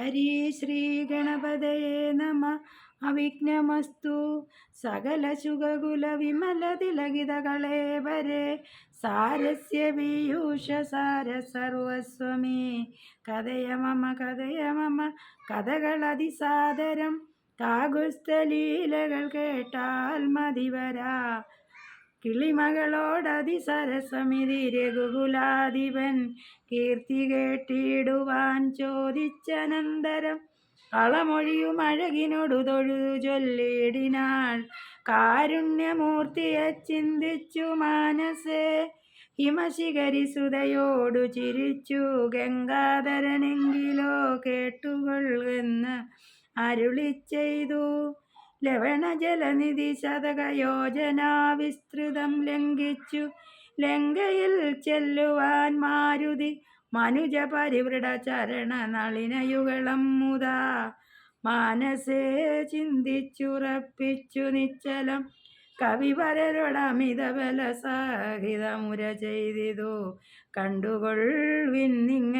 ഹരി ശ്രീ ഗണപതയേ നമ അവിഘ്നമസ്തു സകല ശുഗകുല വിമല തിലകിതകളേ വരെ സാരസ്യ പീയൂഷ സാര സർവസ്വമേ കഥയ മമ കഥയ മമ കഥകളതിസാദരം കാകുസ്ഥലീലകൾ കേട്ടാൽ മതിവരാ। കിളിമകളോടതിസരസമിതി രഘുകുലാധിപൻ കീർത്തി കേട്ടിടുവാൻ ചോദിച്ചനന്തരം കളമൊഴിയും അഴകിനോടു തൊഴുതു ചൊല്ലിടിനാൾ കാരുണ്യമൂർത്തിയെ ചിന്തിച്ചു മാനസേ ഹിമശിഖരി സുതയോടു ചിരിച്ചു ഗംഗാധരനെങ്കിലോ കേട്ടുകൊള്ളുന്ന അരുളി ചെയ്തു ലവണജലനിധി ശതകയോജന വിസ്തൃതം ലംഘിച്ചു. ലങ്കയിൽ ചെല്ലുവാൻ മാരുതി മനുജ പരിവൃട ചരണ നളിനയുഗളം മുതാ മാനസേ ചിന്തിച്ചുറപ്പിച്ചു നിശ്ചലം കവിവരരുടമിതബല സഹിതമുര ചെയ്തിതു കണ്ടുകൊള്ളിന്നിങ്ങ